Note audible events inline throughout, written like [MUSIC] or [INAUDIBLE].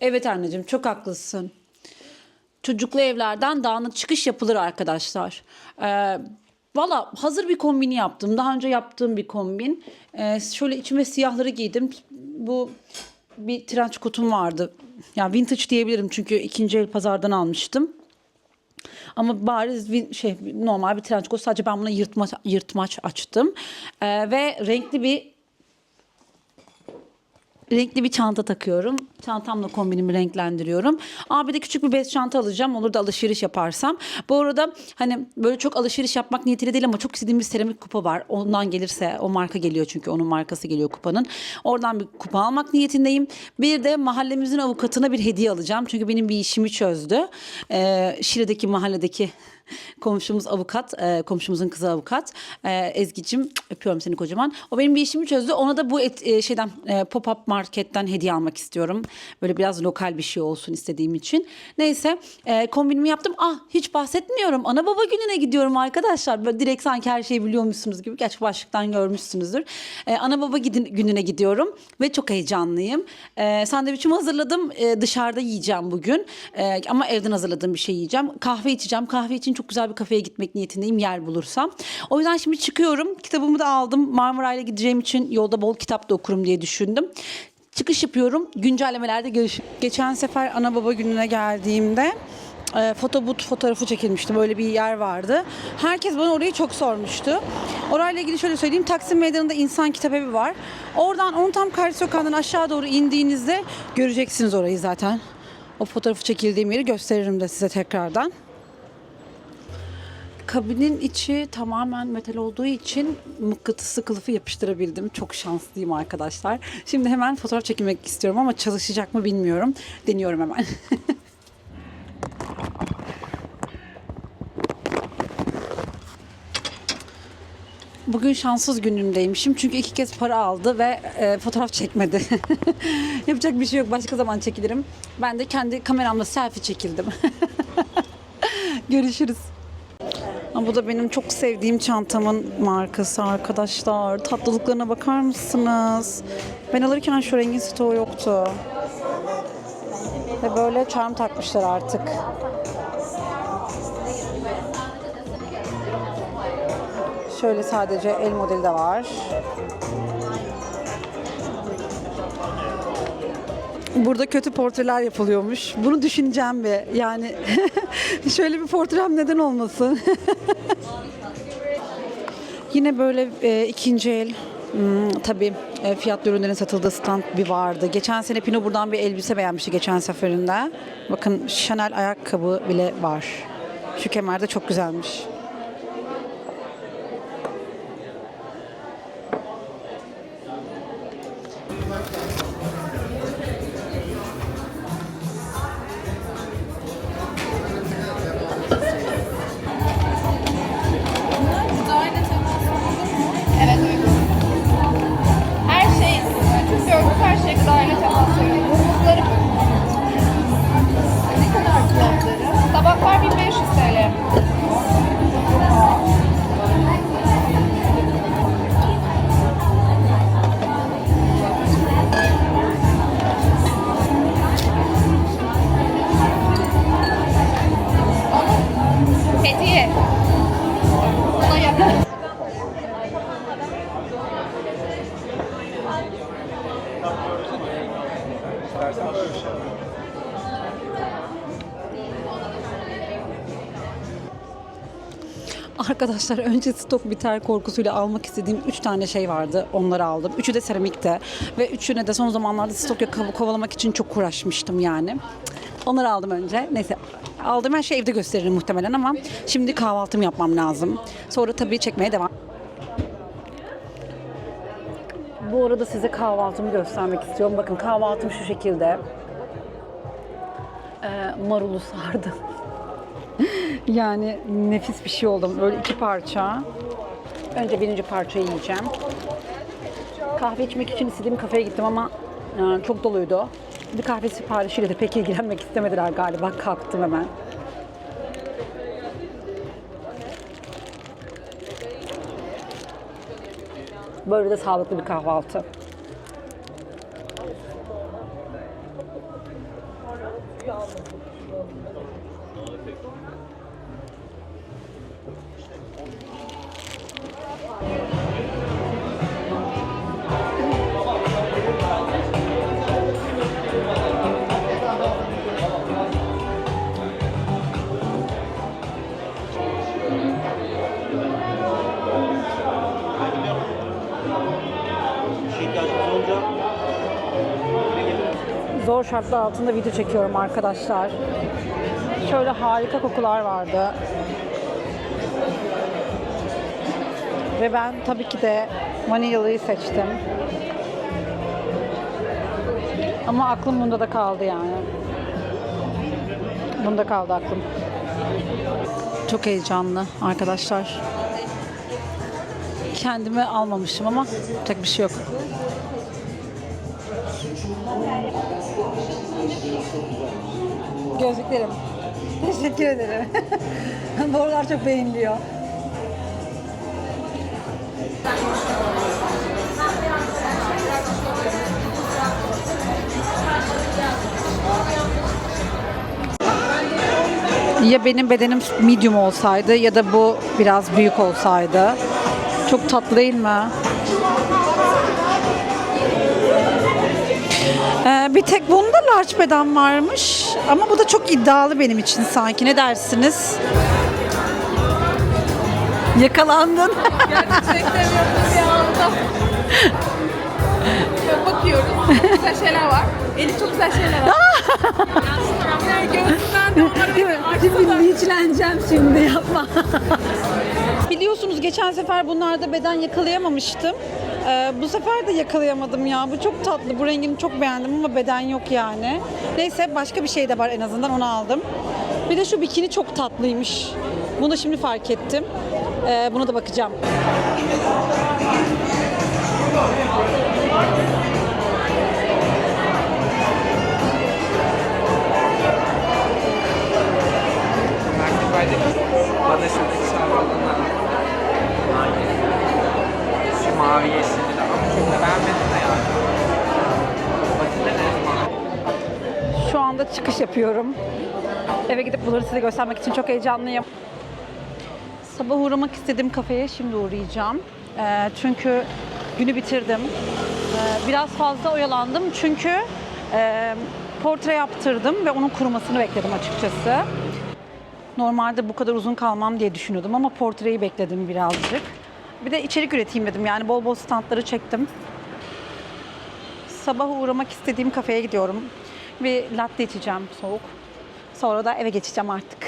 Evet anneciğim çok haklısın. Çocuklu evlerden dağınık çıkış yapılır arkadaşlar. Ee, Valla hazır bir kombini yaptım. Daha önce yaptığım bir kombin. Ee, şöyle içime siyahları giydim. Bu bir trench coat'um vardı. Yani vintage diyebilirim çünkü ikinci el pazardan almıştım. Ama bariz bir şey normal bir trench coat. Sadece ben buna yırtmaç, yırtmaç açtım. Ee, ve renkli bir renkli bir çanta takıyorum. Çantamla kombinimi renklendiriyorum. Aa bir de küçük bir bez çanta alacağım. Olur da alışveriş yaparsam. Bu arada hani böyle çok alışveriş yapmak niyetiyle değil ama çok istediğim bir seramik kupa var. Ondan gelirse o marka geliyor çünkü onun markası geliyor kupanın. Oradan bir kupa almak niyetindeyim. Bir de mahallemizin avukatına bir hediye alacağım. Çünkü benim bir işimi çözdü. Ee, Şile'deki mahalledeki [LAUGHS] komşumuz avukat, e, komşumuzun kızı avukat. E, Ezgi'cim öpüyorum seni kocaman. O benim bir işimi çözdü. Ona da bu et, e, şeyden e, pop-up marketten hediye almak istiyorum. Böyle biraz lokal bir şey olsun istediğim için. Neyse e, kombinimi yaptım. Ah hiç bahsetmiyorum. Ana baba gününe gidiyorum arkadaşlar. Böyle direkt sanki her şeyi biliyormuşsunuz gibi. Gerçi başlıktan görmüşsünüzdür. E, ana baba gidin, gününe gidiyorum ve çok heyecanlıyım. E, sandviçimi hazırladım. E, dışarıda yiyeceğim bugün. E, ama evden hazırladığım bir şey yiyeceğim. Kahve içeceğim. Kahve için çok güzel bir kafeye gitmek niyetindeyim yer bulursam. O yüzden şimdi çıkıyorum. Kitabımı da aldım. Marmaray'la gideceğim için yolda bol kitap da okurum diye düşündüm. Çıkış yapıyorum. Güncellemelerde görüşürüz. Geçen sefer ana baba gününe geldiğimde e, fotobut fotoğrafı çekilmişti. Böyle bir yer vardı. Herkes bana orayı çok sormuştu. Orayla ilgili şöyle söyleyeyim. Taksim Meydanı'nda insan kitabevi var. Oradan onun tam karşı sokağından aşağı doğru indiğinizde göreceksiniz orayı zaten. O fotoğrafı çekildiğim yeri gösteririm de size tekrardan. Kabinin içi tamamen metal olduğu için mıknatısı kılıfı yapıştırabildim. Çok şanslıyım arkadaşlar. Şimdi hemen fotoğraf çekilmek istiyorum ama çalışacak mı bilmiyorum. Deniyorum hemen. [LAUGHS] Bugün şanssız günümdeymişim çünkü iki kez para aldı ve e, fotoğraf çekmedi. [LAUGHS] Yapacak bir şey yok. Başka zaman çekilirim. Ben de kendi kameramla selfie çekildim. [LAUGHS] Görüşürüz. Bu da benim çok sevdiğim çantamın markası arkadaşlar. Tatlılıklarına bakar mısınız? Ben alırken şu rengin stoğu yoktu. Ve böyle charm takmışlar artık. Şöyle sadece el modeli de var. Burada kötü portreler yapılıyormuş. Bunu düşüneceğim bir. Yani [LAUGHS] şöyle bir portrem neden olmasın? [LAUGHS] Yine böyle e, ikinci el hmm, tabii e, fiyatlı ürünlerin satıldığı stand bir vardı. Geçen sene Pino buradan bir elbise beğenmişti geçen seferinde. Bakın Chanel ayakkabı bile var. Şu kemer de çok güzelmiş. Arkadaşlar önce stok biter korkusuyla almak istediğim 3 tane şey vardı. Onları aldım. Üçü de seramikte. Ve üçüne de son zamanlarda stok kovalamak için çok uğraşmıştım yani. Onları aldım önce. Neyse aldığım her şeyi evde gösteririm muhtemelen ama şimdi kahvaltımı yapmam lazım. Sonra tabii çekmeye devam. Bu arada size kahvaltımı göstermek istiyorum. Bakın kahvaltım şu şekilde. Ee, marulu sardım. Yani nefis bir şey oldu. Böyle iki parça. Önce birinci parçayı yiyeceğim. Kahve içmek için istediğim kafeye gittim ama e, çok doluydu. Bir kahve siparişiyle de pek ilgilenmek istemediler galiba. Kalktım hemen. Böyle de sağlıklı bir kahvaltı. Zor şartlar altında video çekiyorum arkadaşlar. Şöyle harika kokular vardı. Ve ben tabii ki de vanilyalıyı seçtim. Ama aklım bunda da kaldı yani. Bunda kaldı aklım. Çok heyecanlı arkadaşlar. Kendime almamışım ama tek bir şey yok. Gözlüklerim. Teşekkür ederim. [LAUGHS] Bu çok beğeniliyor. Ya benim bedenim medium olsaydı ya da bu biraz büyük olsaydı. Çok tatlı değil mi? Ee, bir tek bunda large beden varmış. Ama bu da çok iddialı benim için sanki. Ne dersiniz? Yakalandın. Gerçekten yaptım bir anda. Şöyle bakıyoruz. Çok güzel şeyler var. Elif çok güzel şeyler var. Yani Göğsünden de bir Şimdi linçleneceğim şimdi yapma. [LAUGHS] Biliyorsunuz geçen sefer bunlarda beden yakalayamamıştım. Ee, bu sefer de yakalayamadım ya. Bu çok tatlı. Bu rengini çok beğendim ama beden yok yani. Neyse başka bir şey de var en azından onu aldım. Bir de şu bikini çok tatlıymış. Bunu şimdi fark ettim. Ee, buna da bakacağım. Gidip bunları size göstermek için çok heyecanlıyım. Sabah uğramak istediğim kafeye şimdi uğrayacağım. Ee, çünkü günü bitirdim. Ee, biraz fazla oyalandım çünkü e, portre yaptırdım ve onun kurumasını bekledim açıkçası. Normalde bu kadar uzun kalmam diye düşünüyordum ama portreyi bekledim birazcık. Bir de içerik üreteyim dedim yani bol bol standları çektim. Sabah uğramak istediğim kafeye gidiyorum. Bir latte içeceğim soğuk. Sonra da eve geçeceğim artık.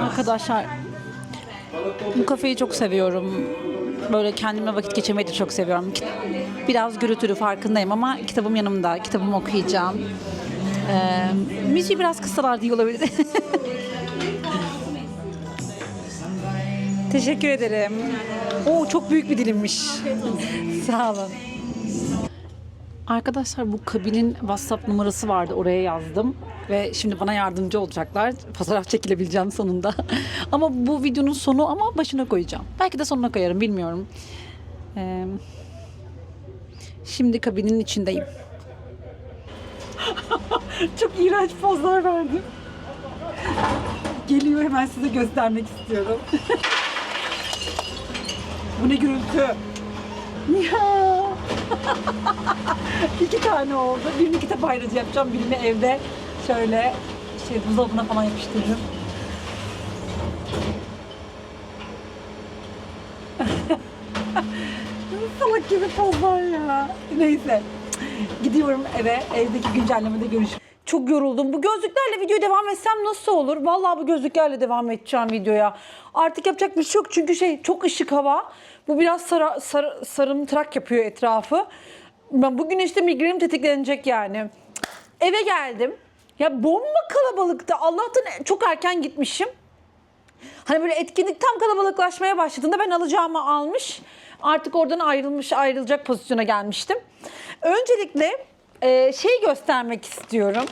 Arkadaşlar bu kafeyi çok seviyorum. Böyle kendime vakit geçirmeyi de çok seviyorum. Biraz gürültülü farkındayım ama kitabım yanımda. Kitabımı okuyacağım. Ee, müziği biraz kısalar diye olabilir. [LAUGHS] Teşekkür ederim. Oo çok büyük bir dilimmiş. Sağ olun. Arkadaşlar bu kabinin WhatsApp numarası vardı. Oraya yazdım. Ve şimdi bana yardımcı olacaklar. Fotoğraf çekilebileceğim sonunda. [LAUGHS] ama bu videonun sonu ama başına koyacağım. Belki de sonuna koyarım bilmiyorum. Ee, şimdi kabinin içindeyim. [LAUGHS] Çok iğrenç pozlar verdim. Geliyor hemen size göstermek istiyorum. [LAUGHS] bu ne gürültü. Ya. [LAUGHS] İki tane oldu. Birini kitap ayrıcı yapacağım. Birini evde şöyle şey buzdolabına falan yapıştırırım. [LAUGHS] Salak gibi pozlar ya. Neyse. Gidiyorum eve. Evdeki güncellemede görüşürüz. Çok yoruldum. Bu gözlüklerle videoya devam etsem nasıl olur? Vallahi bu gözlüklerle devam edeceğim videoya. Artık yapacak bir şey yok çünkü şey çok ışık hava. Bu biraz sara, sar, sarımtırak yapıyor etrafı. Ben bugün işte migrenim tetiklenecek yani. Eve geldim. Ya bomba kalabalıktı. Allah'tan çok erken gitmişim. Hani böyle etkinlik tam kalabalıklaşmaya başladığında ben alacağımı almış. Artık oradan ayrılmış, ayrılacak pozisyona gelmiştim. Öncelikle e, şey göstermek istiyorum.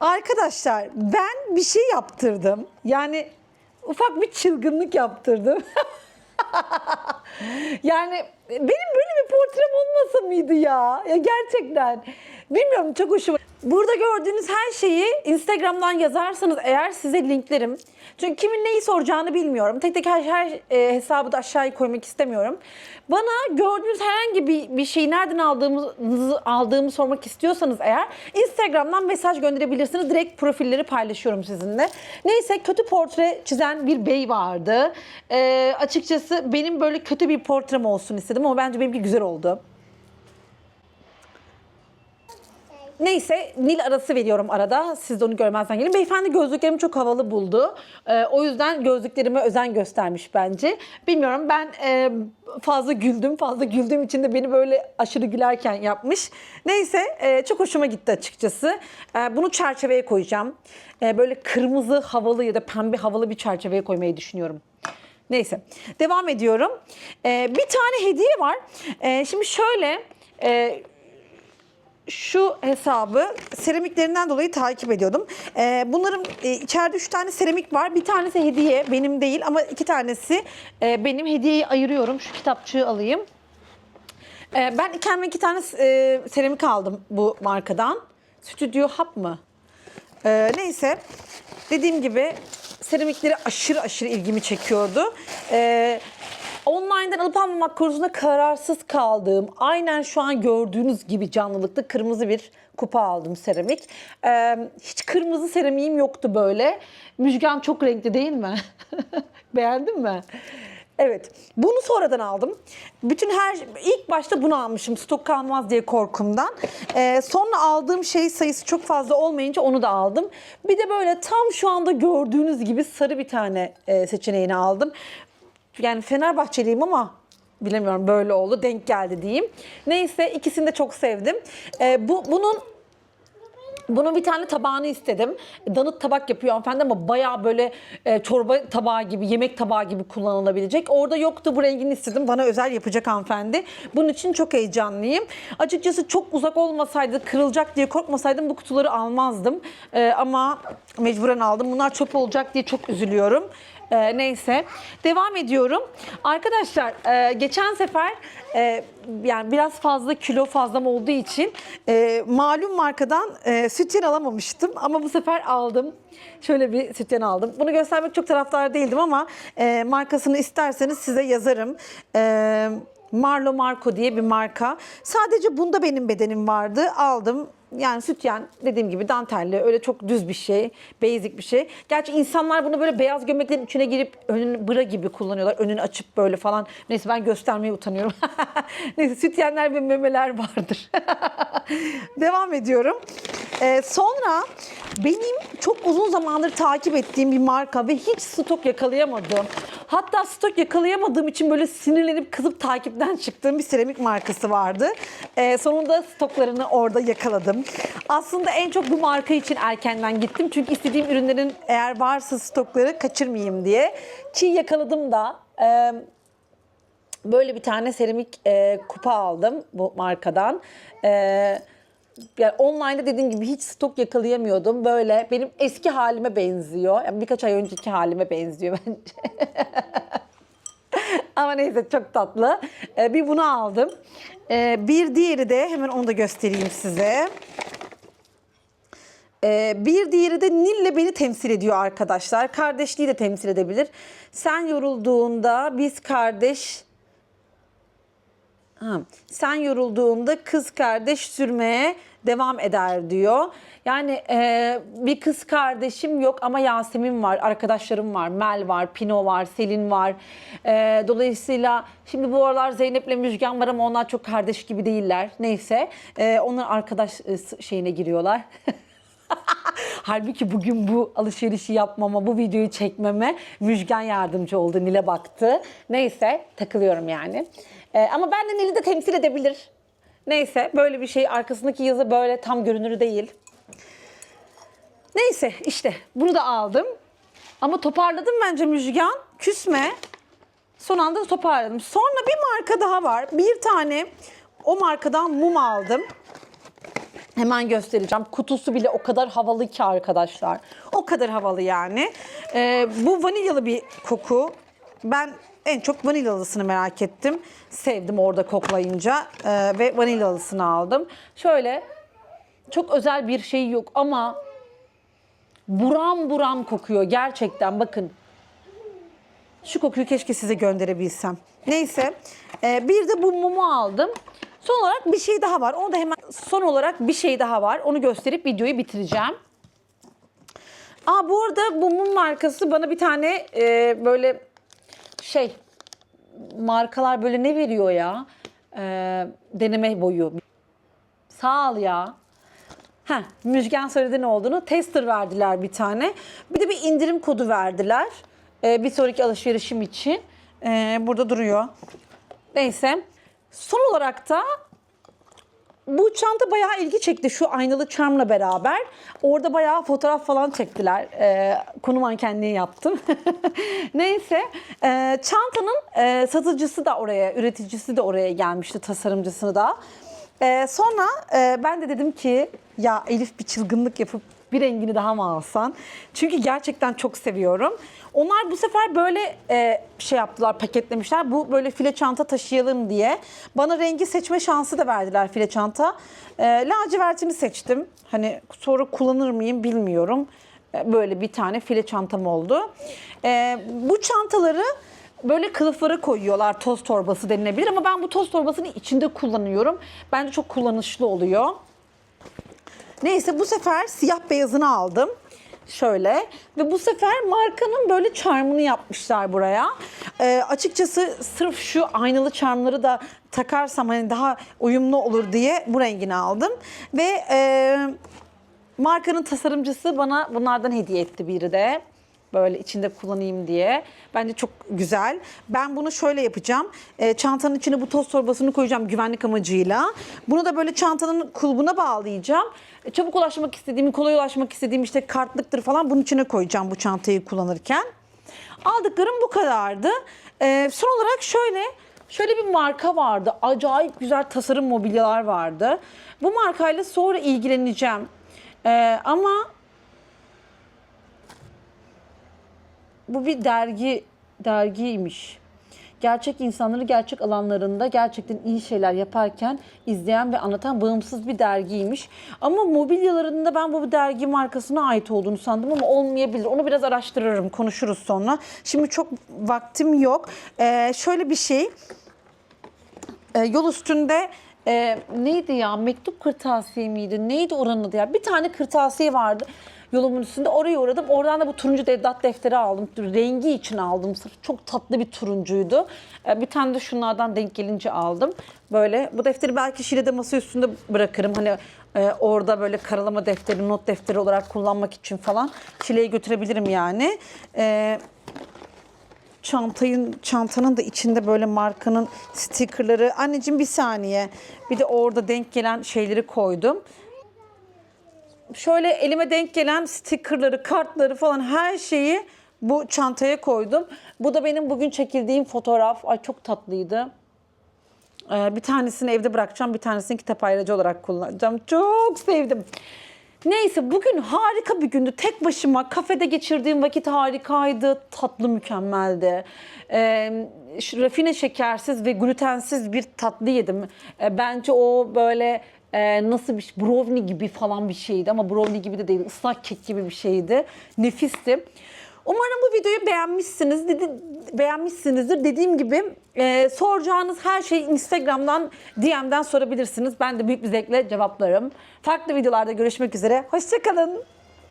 Arkadaşlar ben bir şey yaptırdım. Yani ufak bir çılgınlık yaptırdım. [LAUGHS] [LAUGHS] yani benim böyle bir portrem olmasa mıydı ya? Ya gerçekten. Bilmiyorum çok hoşuma. Burada gördüğünüz her şeyi Instagram'dan yazarsanız eğer size linklerim. Çünkü kimin neyi soracağını bilmiyorum. Tek tek her, her e, hesabı da aşağıya koymak istemiyorum. Bana gördüğünüz herhangi bir, bir şeyi nereden aldığımızı aldığımı sormak istiyorsanız eğer Instagram'dan mesaj gönderebilirsiniz. Direkt profilleri paylaşıyorum sizinle. Neyse kötü portre çizen bir bey vardı. E, açıkçası benim böyle kötü bir portrem olsun istedim ama bence benimki güzel oldu. Neyse Nil arası veriyorum arada. Siz de onu görmezden gelin. Beyefendi gözlüklerimi çok havalı buldu. Ee, o yüzden gözlüklerime özen göstermiş bence. Bilmiyorum ben e, fazla güldüm. Fazla güldüğüm için de beni böyle aşırı gülerken yapmış. Neyse e, çok hoşuma gitti açıkçası. E, bunu çerçeveye koyacağım. E, böyle kırmızı havalı ya da pembe havalı bir çerçeveye koymayı düşünüyorum. Neyse devam ediyorum. E, bir tane hediye var. E, şimdi şöyle... E, şu hesabı seramiklerinden dolayı takip ediyordum. Ee, bunların e, içeride üç tane seramik var. Bir tanesi hediye, benim değil ama iki tanesi e, benim. Hediyeyi ayırıyorum. Şu kitapçığı alayım. Ee, ben kendime iki tane e, seramik aldım bu markadan. Stüdyo Hub mı? Ee, neyse dediğim gibi seramikleri aşırı aşırı ilgimi çekiyordu. Ee, online'dan alıp almamak konusunda kararsız kaldığım, aynen şu an gördüğünüz gibi canlılıkta kırmızı bir kupa aldım seramik. Ee, hiç kırmızı seramiğim yoktu böyle. Müjgan çok renkli değil mi? [LAUGHS] Beğendin mi? Evet. Bunu sonradan aldım. Bütün her ilk başta bunu almışım stok kalmaz diye korkumdan. Ee, sonra aldığım şey sayısı çok fazla olmayınca onu da aldım. Bir de böyle tam şu anda gördüğünüz gibi sarı bir tane e, seçeneğini aldım. Yani Fenerbahçeliyim ama bilemiyorum böyle oldu denk geldi diyeyim. Neyse ikisini de çok sevdim. Ee, bu bunun bunun bir tane tabağını istedim. Danıt tabak yapıyor hanımefendi ama bayağı böyle e, çorba tabağı gibi, yemek tabağı gibi kullanılabilecek. Orada yoktu bu rengini istedim. Bana özel yapacak hanımefendi. Bunun için çok heyecanlıyım. Açıkçası çok uzak olmasaydı, kırılacak diye korkmasaydım bu kutuları almazdım. E, ama mecburen aldım. Bunlar çöp olacak diye çok üzülüyorum. E, neyse devam ediyorum. Arkadaşlar e, geçen sefer e, yani biraz fazla kilo fazlam olduğu için e, malum markadan e, sütyen alamamıştım ama bu sefer aldım. Şöyle bir sütyen aldım. Bunu göstermek çok taraftar değildim ama e, markasını isterseniz size yazarım. E, Marlo Marco diye bir marka. Sadece bunda benim bedenim vardı. Aldım. Yani sütyen dediğim gibi dantelli öyle çok düz bir şey, basic bir şey. Gerçi insanlar bunu böyle beyaz gömleklerin içine girip önünü bıra gibi kullanıyorlar. Önünü açıp böyle falan. Neyse ben göstermeye utanıyorum. [LAUGHS] Neyse sütyenler ve memeler vardır. [LAUGHS] Devam ediyorum. Ee, sonra benim çok uzun zamandır takip ettiğim bir marka ve hiç stok yakalayamadım. Hatta stok yakalayamadığım için böyle sinirlenip kızıp takipten çıktığım bir seramik markası vardı. Ee, sonunda stoklarını orada yakaladım. Aslında en çok bu marka için erkenden gittim. Çünkü istediğim ürünlerin eğer varsa stokları kaçırmayayım diye. Çiğ yakaladım da. Ee, böyle bir tane seramik e, kupa aldım bu markadan. E, yani online'da dediğim gibi hiç stok yakalayamıyordum. Böyle benim eski halime benziyor. Yani birkaç ay önceki halime benziyor [LAUGHS] bence. Ama neyse çok tatlı. E, bir bunu aldım. E, bir diğeri de hemen onu da göstereyim size. Ee, bir diğeri de Nil'le beni temsil ediyor arkadaşlar. Kardeşliği de temsil edebilir. Sen yorulduğunda biz kardeş Ha, sen yorulduğunda kız kardeş sürmeye devam eder diyor. Yani e, bir kız kardeşim yok ama Yasemin var, arkadaşlarım var, Mel var, Pino var, Selin var. E, dolayısıyla şimdi bu aralar Zeynep'le Müjgan var ama onlar çok kardeş gibi değiller. Neyse e, onlar arkadaş e, şeyine giriyorlar. [LAUGHS] Halbuki bugün bu alışverişi yapmama, bu videoyu çekmeme Müjgan yardımcı oldu. Nil'e baktı. Neyse takılıyorum yani. Ee, ama ben de Nil'i de temsil edebilir. Neyse böyle bir şey arkasındaki yazı böyle tam görünür değil. Neyse işte bunu da aldım. Ama toparladım bence Müjgan. Küsme. Son anda toparladım. Sonra bir marka daha var. Bir tane o markadan mum aldım. Hemen göstereceğim. Kutusu bile o kadar havalı ki arkadaşlar. O kadar havalı yani. Ee, bu vanilyalı bir koku. Ben en çok vanilyalısını merak ettim. Sevdim orada koklayınca Ee, ve vanilyalısını aldım. Şöyle çok özel bir şey yok ama buram buram kokuyor gerçekten bakın. Şu kokuyu keşke size gönderebilsem. Neyse. e, bir de bu mumu aldım. Son olarak bir şey daha var. Onu da hemen son olarak bir şey daha var. Onu gösterip videoyu bitireceğim. Aa bu arada bu mum markası bana bir tane e, böyle şey markalar böyle ne veriyor ya? E, deneme boyu. Sağ ol ya. Heh, Müjgan söyledi ne olduğunu. Tester verdiler bir tane. Bir de bir indirim kodu verdiler. Ee, bir sonraki alışverişim için. Ee, burada duruyor. Neyse. Son olarak da bu çanta bayağı ilgi çekti şu aynalı çarmla beraber. Orada bayağı fotoğraf falan çektiler. Ee, konu mankenliği yaptım. [LAUGHS] Neyse. Ee, çantanın e, satıcısı da oraya, üreticisi de oraya gelmişti, tasarımcısını da. Ee, sonra e, ben de dedim ki ya Elif bir çılgınlık yapıp bir rengini daha mı alsan? Çünkü gerçekten çok seviyorum. Onlar bu sefer böyle e, şey yaptılar, paketlemişler. Bu böyle file çanta taşıyalım diye. Bana rengi seçme şansı da verdiler file çanta. E, lacivertini seçtim. Hani sonra kullanır mıyım bilmiyorum. E, böyle bir tane file çantam oldu. E, bu çantaları böyle kılıflara koyuyorlar. Toz torbası denilebilir ama ben bu toz torbasını içinde kullanıyorum. Bence çok kullanışlı oluyor. Neyse bu sefer siyah beyazını aldım. Şöyle ve bu sefer markanın böyle charmını yapmışlar buraya. Ee, açıkçası sırf şu aynalı charmları da takarsam hani daha uyumlu olur diye bu rengini aldım. Ve e, markanın tasarımcısı bana bunlardan hediye etti biri de. Böyle içinde kullanayım diye. Bence çok güzel. Ben bunu şöyle yapacağım. Ee, çantanın içine bu toz torbasını koyacağım güvenlik amacıyla. Bunu da böyle çantanın kulbuna bağlayacağım. E, Çabuk ulaşmak istediğim, kolay ulaşmak istediğim işte kartlıktır falan bunun içine koyacağım bu çantayı kullanırken. Aldıklarım bu kadardı. Ee, son olarak şöyle Şöyle bir marka vardı. Acayip güzel tasarım mobilyalar vardı. Bu markayla sonra ilgileneceğim. Ee, ama bu bir dergi dergiymiş. Gerçek insanları gerçek alanlarında gerçekten iyi şeyler yaparken izleyen ve anlatan bağımsız bir dergiymiş. Ama mobilyalarında ben bu dergi markasına ait olduğunu sandım ama olmayabilir. Onu biraz araştırırım, konuşuruz sonra. Şimdi çok vaktim yok. Ee, şöyle bir şey. Ee, yol üstünde e, neydi ya mektup kırtasiye miydi? Neydi oranın adı ya? Bir tane kırtasiye vardı yolumun üstünde. Oraya uğradım. Oradan da bu turuncu devdat defteri aldım. Rengi için aldım. Sırf çok tatlı bir turuncuydu. Ee, bir tane de şunlardan denk gelince aldım. Böyle bu defteri belki Şile'de masa üstünde bırakırım. Hani e, orada böyle karalama defteri, not defteri olarak kullanmak için falan Şile'ye götürebilirim yani. Ee, çantayın çantanın da içinde böyle markanın stickerları. Anneciğim bir saniye. Bir de orada denk gelen şeyleri koydum. Şöyle elime denk gelen stickerları, kartları falan her şeyi bu çantaya koydum. Bu da benim bugün çekildiğim fotoğraf. Ay çok tatlıydı. Ee, bir tanesini evde bırakacağım, bir tanesini kitap ayrıcı olarak kullanacağım. Çok sevdim. Neyse bugün harika bir gündü. Tek başıma kafede geçirdiğim vakit harikaydı. Tatlı mükemmeldi. Ee, rafine şekersiz ve glutensiz bir tatlı yedim. Ee, bence o böyle e, nasıl bir şey, brownie gibi falan bir şeydi ama brownie gibi de değil ıslak kek gibi bir şeydi. Nefisti. Umarım bu videoyu beğenmişsiniz. Dedi, beğenmişsinizdir. Dediğim gibi e, soracağınız her şeyi Instagram'dan DM'den sorabilirsiniz. Ben de büyük bir zevkle cevaplarım. Farklı videolarda görüşmek üzere. Hoşçakalın.